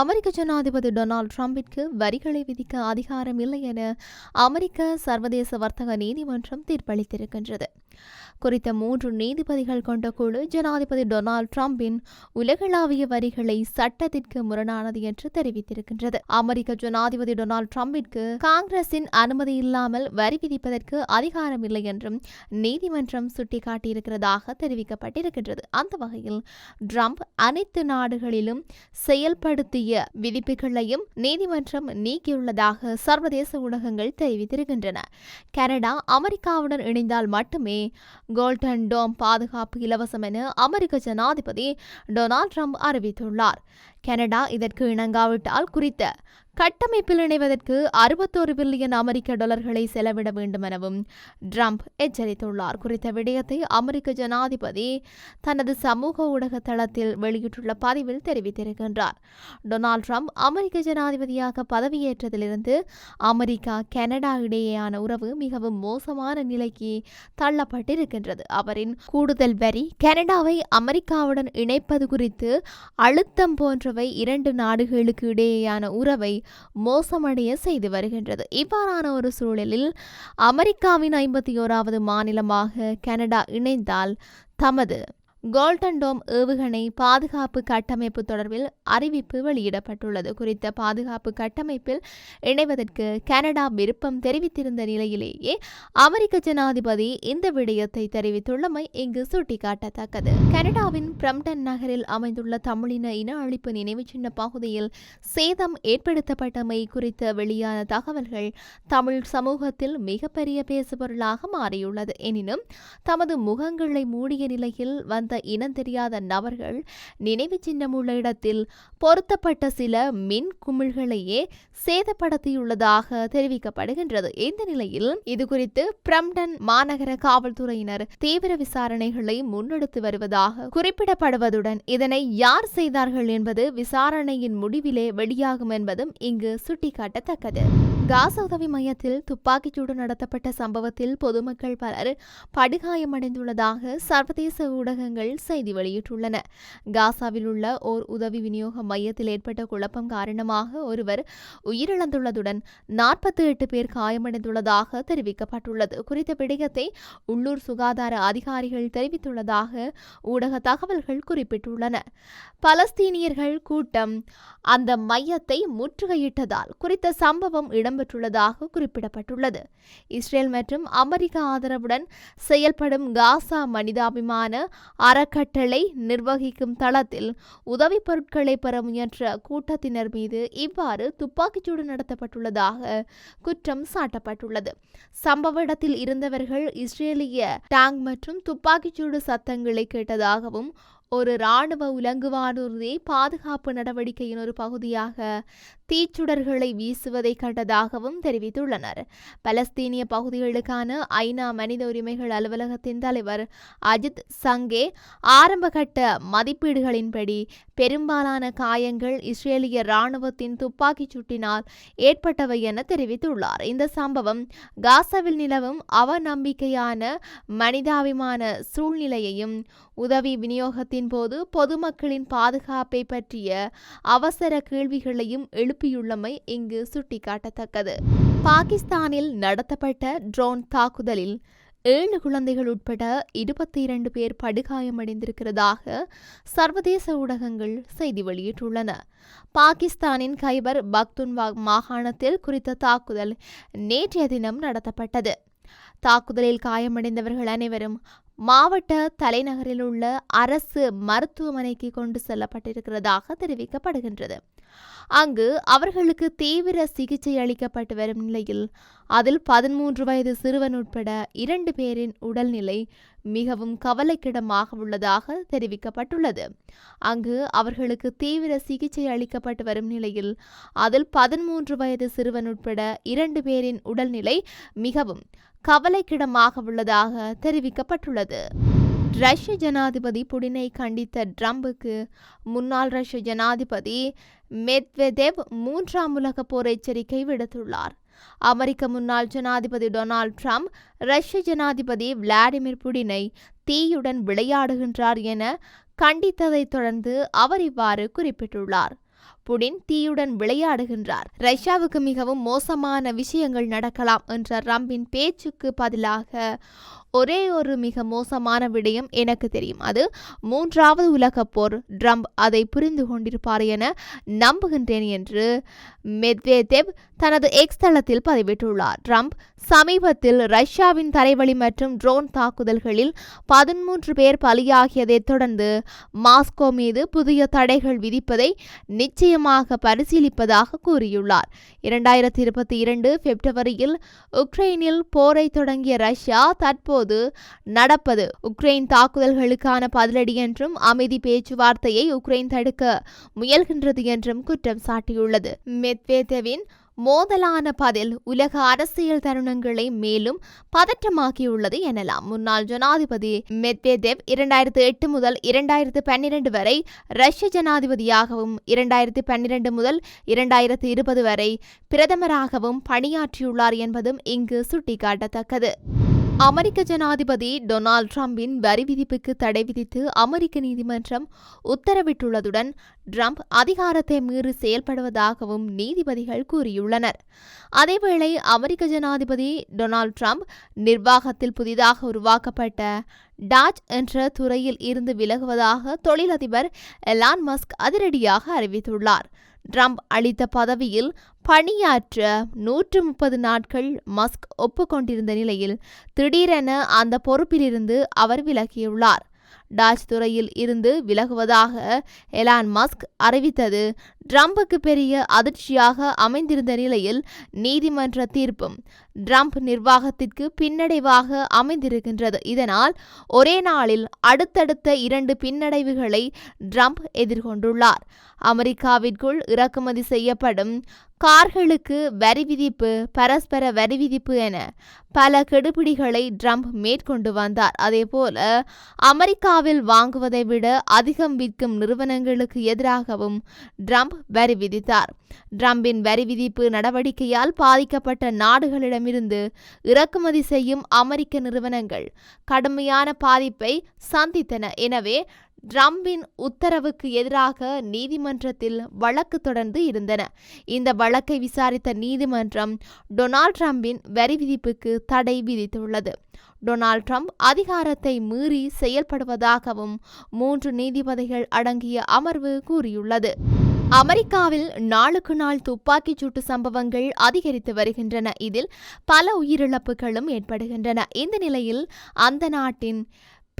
அமெரிக்க ஜனாதிபதி டொனால்ட் ட்ரம்பிற்கு வரிகளை விதிக்க அதிகாரம் இல்லை என அமெரிக்க சர்வதேச வர்த்தக நீதிமன்றம் தீர்ப்பளித்திருக்கின்றது. குறித்த மூன்று நீதிபதிகள் கொண்ட குழு ஜனாதிபதி டொனால்ட் ட்ரம்பின் உலகளாவிய வரிகளை சட்டத்திற்கு முரணானது என்று தெரிவித்திருக்கின்றது. அமெரிக்க ஜனாதிபதி டொனால்ட் ட்ரம்பிற்கு காங்கிரசின் அனுமதி இல்லாமல் வரி விதிப்பதற்கு அதிகாரம் இல்லை என்றும் நீதிமன்றம் சுட்டிக்காட்டியிருக்கிறதாக தெரிவிக்கப்பட்டிருக்கின்றது. அந்த வகையில் ட்ரம்ப் அனைத்து நாடுகளிலும் செயல்படுத்திய விதிப்புகளையும் நீதிமன்றம் நீக்கியுள்ளதாக சர்வதேச ஊடகங்கள் தெரிவித்திருக்கின்றன. கனடா அமெரிக்காவுடன் இணைந்தால் மட்டுமே கோல்டன் டோம் பாதுகாப்பு இலவசம் என அமெரிக்க ஜனாதிபதி டொனால்ட் ட்ரம்ப் அறிவித்துள்ளார். கனடா இதற்கு இணங்காவிட்டால் குறித்த கட்டமைப்பில் இணைவதற்கு அறுபத்தோரு பில்லியன் அமெரிக்க டாலர்களை செலவிட வேண்டும் எனவும் ட்ரம்ப் எச்சரித்துள்ளார். குறித்த விடயத்தை அமெரிக்க ஜனாதிபதி தனது சமூக ஊடக தளத்தில் வெளியிட்டுள்ள பதிவில் தெரிவித்திருக்கின்றார். டொனால்ட் ட்ரம்ப் அமெரிக்க ஜனாதிபதியாக பதவியேற்றதிலிருந்து அமெரிக்கா கனடா இடையேயான உறவு மிகவும் மோசமான நிலைக்கு தள்ளப்பட்டிருக்கின்றது. அவரின் கூடுதல் வரி கனடாவை அமெரிக்காவுடன் இணைப்பது குறித்து அழுத்தம் போன்ற போன்றவை இரண்டு நாடுகளுக்கு இடையேயான உறவை மோசமடைய செய்து வருகின்றது. இவ்வாறான ஒரு சூழலில் அமெரிக்காவின் ஐம்பத்தி ஓராவது மாநிலமாக கனடா இணைந்தால் தமது கோல்டன் டோம் ஏவுகணை பாதுகாப்பு கட்டமைப்பு தொடர்பில் அறிவிப்பு வெளியிடப்பட்டுள்ளது. குறித்த பாதுகாப்பு கட்டமைப்பில் இணைவதற்கு கனடா விருப்பம் தெரிவித்திருந்த நிலையிலேயே அமெரிக்க ஜனாதிபதி இந்த விடயத்தை தெரிவித்துள்ளமை இங்கு சுட்டிக்காட்டத்தக்கது. கனடாவின் பிரம்டன் நகரில் அமைந்துள்ள தமிழின இன அழிப்பு நினைவு சின்ன பகுதியில் சேதம் ஏற்படுத்தப்பட்டமை குறித்த வெளியான தகவல்கள் தமிழ் சமூகத்தில் மிகப்பெரிய பேசுபொருளாக மாறியுள்ளது. எனினும் தமது முகங்களை மூடிய நிலையில் வந்த இனம் தெரியாத நபர்கள் நினைவு சின்னம் உள்ள இடத்தில் பொருத்தப்பட்ட சில மின் குமிழ்களையே சேதப்படுத்தியுள்ளதாக தெரிவிக்கப்படுகின்றது. இந்த நிலையில் இதுகுறித்து பிரம்டன் மாநகர காவல்துறையினர் தீவிர விசாரணைகளை முன்னெடுத்து வருவதாக குறிப்பிடப்படுவதுடன் இதனை யார் செய்தார்கள் என்பது விசாரணையின் முடிவிலே வெளியாகும் என்பதும் இங்கு சுட்டிக்காட்டத்தக்கது. காச உதவி மையத்தில் துப்பாக்கிச்சூடு நடத்தப்பட்ட சம்பவத்தில் பொதுமக்கள் பலர் படுகாயமடைந்துள்ளதாக சர்வதேச ஊடகங்கள் செய்தி வெளியிட்டுள்ளன. காசாவில் உள்ள ஓர் உதவி விநியோக மையத்தில் ஏற்பட்ட குழப்பம் காரணமாக ஒருவர் உயிரிழந்துள்ளதுடன் நாற்பத்தி எட்டு பேர் காயமடைந்துள்ளதாக தெரிவிக்கப்பட்டுள்ளது. குறித்த விடயத்தை உள்ளூர் சுகாதார அதிகாரிகள் தெரிவித்துள்ளதாக ஊடக தகவல்கள் குறிப்பிட்டுள்ளன. பலஸ்தீனியர்கள் கூட்டம் அந்த மையத்தை முற்றுகையிட்டதால் குறித்த சம்பவம் இடம்பெற்றுள்ளதாக குறிப்பிடப்பட்டுள்ளது. இஸ்ரேல் மற்றும் அமெரிக்க ஆதரவுடன் செயல்படும் காசா மனிதாபிமான அறக்கட்டளை நிர்வகிக்கும் தளத்தில் உதவிப் பொருட்களை பெற முயன்ற கூட்டத்தினர் மீது இவ்வாறு துப்பாக்கிச்சூடு நடத்தப்பட்டுள்ளதாக குற்றம் சாட்டப்பட்டுள்ளது. சம்பவ இடத்தில் இருந்தவர்கள் இஸ்ரேலிய டாங் மற்றும் துப்பாக்கிச்சூடு சத்தங்களை கேட்டதாகவும் ஒரு இராணுவ உலங்குவானூர்தி பாதுகாப்பு நடவடிக்கையின் ஒரு பகுதியாக தீச்சுடர்களை வீசுவதை கண்டதாகவும் தெரிவித்துள்ளனர். பலஸ்தீனிய பகுதிகளுக்கான ஐநா மனித உரிமைகள் அலுவலகத்தின் தலைவர் அஜித் சங்கே ஆரம்பகட்ட மதிப்பீடுகளின்படி பெரும்பாலான காயங்கள் இஸ்ரேலிய இராணுவத்தின் துப்பாக்கிச் சூட்டினால் ஏற்பட்டவை என தெரிவித்துள்ளார். இந்த சம்பவம் காசாவில் நிலவும் அவநம்பிக்கையான மனிதாபிமான சூழ்நிலையையும் உதவி விநியோகத்தின் போது பொதுமக்களின் பாதுகாப்பை பற்றிய அவசர கேள்விகளையும் எழுப்பியுள்ளமை இங்கு சுட்டிக்காட்டத்தக்கது. பாகிஸ்தானில் நடத்தப்பட்ட ட்ரோன் தாக்குதலில் ஏழு குழந்தைகள் உட்பட இருபத்தி இரண்டு பேர் படுகாயமடைந்திருக்கிறதாக சர்வதேச ஊடகங்கள் செய்தி வெளியிட்டுள்ளன. பாகிஸ்தானின் கைபர் பக்துன்வா மாகாணத்தில் குறித்த தாக்குதல் நேற்றைய தினம் நடத்தப்பட்டது. தாக்குதலில் காயமடைந்தவர்கள் அனைவரும் மாவட்ட தலைநகரில் உள்ள அரசு மருத்துவமனைக்கு கொண்டு செல்லப்பட்டிருக்கிறதாக தெரிவிக்கப்படுகின்றது. அங்கு அவர்களுக்கு தீவிர சிகிச்சை அளிக்கப்பட்டு வரும் நிலையில் அதில் பதிமூன்று வயது சிறுவன் உட்பட இரண்டு பேரின் உடல்நிலை மிகவும் கவலைக்கிடமாக உள்ளதாக தெரிவிக்கப்பட்டுள்ளது. அங்கு அவர்களுக்கு தீவிர சிகிச்சை அளிக்கப்பட்டு வரும் நிலையில் அதில் பதிமூன்று வயது சிறுவன் உட்பட இரண்டு பேரின் உடல்நிலை மிகவும் கவலைக்கிடமாக உள்ளதாக தெரிவிக்கப்பட்டுள்ளது. ரஷ்ய ஜனாதிபதி புடினை கண்டித்த ட்ரம்புக்கு முன்னாள் ரஷ்ய ஜனாதிபதி மெத்வெதேவ் மூன்றாம் உலக போர் எச்சரிக்கை விடுத்துள்ளார். அமெரிக்க முன்னாள் ஜனாதிபதி டொனால்ட் ட்ரம்ப் ரஷ்ய ஜனாதிபதி விளாடிமிர் புடினை தீயுடன் விளையாடுகின்றார் என கண்டித்ததைத் தொடர்ந்து அவர் இவ்வாறு குறிப்பிட்டுள்ளார். புடின் தீயுடன் விளையாடுகின்றார். ரஷ்யாவுக்கு மிகவும் மோசமான விஷயங்கள் நடக்கலாம் என்ற ரம்பின் பேச்சுக்கு பதிலாக ஒரே ஒரு மிக மோசமான விடயம் எனக்கு தெரியும். அது மூன்றாவது உலக போர். ட்ரம்ப் அதை புரிந்து கொண்டிருப்பார் என நம்புகின்றேன் என்று மெத்வேதேவ் தனது எக்ஸ் தளத்தில் பதிவிட்டுள்ளார். ட்ரம்ப் சமீபத்தில் ரஷ்யாவின் தரைவழி மற்றும் ட்ரோன் தாக்குதல்களில் பதிமூன்று பேர் பலியாகியதைத் தொடர்ந்து மாஸ்கோ மீது புதிய தடைகள் விதிப்பதை நிச்சயமாக பரிசீலிப்பதாக கூறியுள்ளார். இரண்டாயிரத்தி இருபத்தி இரண்டு பிப்ரவரியில் உக்ரைனில் போரை தொடங்கிய ரஷ்யா தற்போது நடப்பது. உக்ரைன் தாக்குதல்களுக்கான பதிலடி என்றும் அமைதி பேச்சுவார்த்தையை உக்ரைன் தடுக்க முயல்கின்றது என்றும் குற்றம் சாட்டியுள்ளது. மெத்வேதவின் மோதலான பதில் உலக அரசியல் தருணங்களை மேலும் பதற்றமாக்கியுள்ளது எனலாம். முன்னாள் ஜனாதிபதி மெத்வேதேவ் இரண்டாயிரத்து எட்டு முதல் இரண்டாயிரத்து பன்னிரண்டு வரை ரஷ்ய ஜனாதிபதியாகவும் இரண்டாயிரத்து பன்னிரண்டு முதல் இரண்டாயிரத்து இருபது வரை பிரதமராகவும் பணியாற்றியுள்ளார் என்பதும் இங்கு சுட்டிக்காட்டத்தக்கது. அமெரிக்க ஜனாதிபதி டொனால்ட் ட்ரம்பின் வரி விதிப்புக்கு தடை விதித்து அமெரிக்க நீதிமன்றம் உத்தரவிட்டுள்ளதுடன் ட்ரம்ப் அதிகாரத்தை மீறி செயல்படுவதாகவும் நீதிபதிகள் கூறியுள்ளனர். அதேவேளை அமெரிக்க ஜனாதிபதி டொனால்ட் ட்ரம்ப் நிர்வாகத்தில் புதிதாக உருவாக்கப்பட்ட டாச் என்ற துறையில் இருந்து விலகுவதாக தொழிலதிபர் எலான் மஸ்க் அதிரடியாக அறிவித்துள்ளார். ட்ரம்ப் அளித்த பதவியில் பணியாற்ற நூற்று முப்பது நாட்கள் மஸ்க் ஒப்புக்கொண்டிருந்த நிலையில் திடீரென அந்த பொறுப்பிலிருந்து அவர் விலகியுள்ளார். டாச் துறையில் இருந்து விலகுவதாக எலான் மஸ்க் அறிவித்தது. ட்ரம்புக்கு பெரிய அதிர்ச்சியாக அமைந்திருந்த நிலையில் நீதிமன்ற தீர்ப்பும் ட்ரம்ப் நிர்வாகத்திற்கு பின்னடைவாக அமைந்திருக்கின்றது. இதனால் ஒரே நாளில் அடுத்தடுத்த இரண்டு பின்னடைவுகளை ட்ரம்ப் எதிர்கொண்டுள்ளார். அமெரிக்காவிற்குள் இறக்குமதி செய்யப்படும் கார்களுக்கு வரி விதிப்பு பரஸ்பர வரி விதிப்பு என பல கெடுபிடிகளை ட்ரம்ப் மேற்கொண்டு வந்தார். அதேபோல சீனாவில் வாங்குவதை விட அதிகம் விற்கும் நிறுவனங்களுக்கு எதிராகவும் ட்ரம்ப் வரி விதித்தார். ட்ரம்பின் வரி விதிப்பு நடவடிக்கையால் பாதிக்கப்பட்ட நாடுகளிடமிருந்து இறக்குமதி செய்யும் அமெரிக்க நிறுவனங்கள் கடுமையான பாதிப்பை சந்தித்தன. எனவே ட்ரம்பின் உத்தரவுக்கு எதிராக நீதிமன்றத்தில் வழக்கு தொடர்ந்து இருந்தன. இந்த வழக்கை விசாரித்த நீதிமன்றம் டொனால்ட் ட்ரம்பின் வரி விதிப்புக்கு தடை விதித்துள்ளது. டொனால்ட் ட்ரம்ப் அதிகாரத்தை மீறி செயல்படுவதாகவும் மூன்று நீதிபதிகள் அடங்கிய அமர்வு கூறியுள்ளது. அமெரிக்காவில் நாளுக்கு நாள் துப்பாக்கிச் சூட்டு சம்பவங்கள் அதிகரித்து வருகின்றன. இதில் பல உயிரிழப்புகளும் ஏற்படுகின்றன. இந்த நிலையில் அந்த நாட்டின்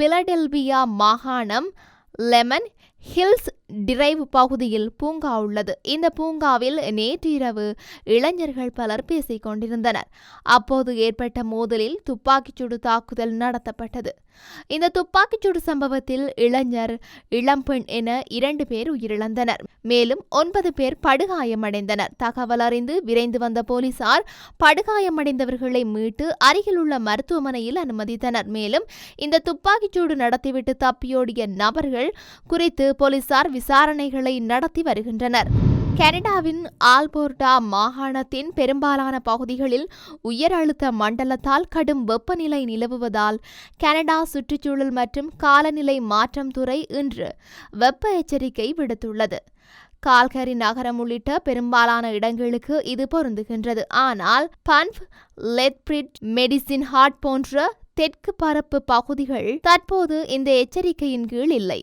பிலடெல்பியா மாகாணம் லெமன் ஹில்ஸ் டிரைவ் பகுதியில் பூங்கா உள்ளது. இந்த பூங்காவில் நேற்றிரவு இளைஞர்கள் பலர் பேசிக் கொண்டிருந்தனர். அப்போது ஏற்பட்ட மோதலில் துப்பாக்கிச்சூடு தாக்குதல் நடத்தப்பட்டது. இந்த துப்பாக்கிச்சூடு சம்பவத்தில் இளைஞர் இளம்பெண் என இரண்டு பேர் உயிரிழந்தனர். மேலும் ஒன்பது பேர் படுகாயமடைந்தனர். தகவல் அறிந்து விரைந்து வந்த போலீசார் படுகாயமடைந்தவர்களை மீட்டு அருகிலுள்ள மருத்துவமனையில் அனுமதித்தனர். மேலும் இந்த துப்பாக்கிச்சூடு நடத்திவிட்டு தப்பியோடிய நபர்கள் குறித்து போலீசார் விசாரணைகளை நடத்தி வருகின்றனர். கனடாவின் ஆல்போர்டா மாகாணத்தின் பெரும்பாலான பகுதிகளில் உயர் அழுத்த மண்டலத்தால் கடும் வெப்பநிலை நிலவுவதால் கனடா சுற்றுச்சூழல் மற்றும் காலநிலை மாற்றம் துறை இன்று வெப்ப எச்சரிக்கை விடுத்துள்ளது. கால்கரி நகரம் உள்ளிட்ட பெரும்பாலான இடங்களுக்கு இது பொருந்துகின்றது. ஆனால் பன்ஃப் லெட்பிரிட் மெடிசின் ஹார்ட் போன்ற தெற்கு பரப்பு பகுதிகள் தற்போது இந்த எச்சரிக்கையின் கீழ் இல்லை.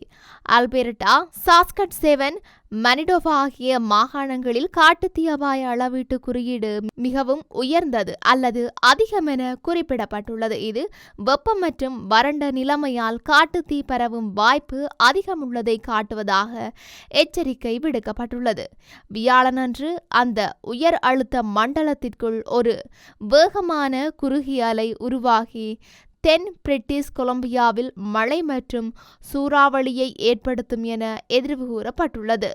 அல்பெர்டா சாஸ்கட் செவன் மனிடோவா ஆகிய மாகாணங்களில் காட்டுத்தீ அபாய அளவீட்டு குறியீடு மிகவும் உயர்ந்தது அல்லது அதிகம் என குறிப்பிடப்பட்டுள்ளது. இது வெப்பம் மற்றும் வறண்ட நிலைமையால் காட்டுத்தீ பரவும் வாய்ப்பு அதிகம் உள்ளதை காட்டுவதாக எச்சரிக்கை விடுக்கப்பட்டுள்ளது. வியாழனன்று அந்த உயர் அழுத்த மண்டலத்திற்குள் ஒரு வேகமான குறுகிய அலை உருவாகி தென் பிரிட்டிஷ் கொலம்பியாவில் மழை மற்றும் சூறாவளியை ஏற்படுத்தும் என எதிர்வு கூறப்பட்டுள்ளது.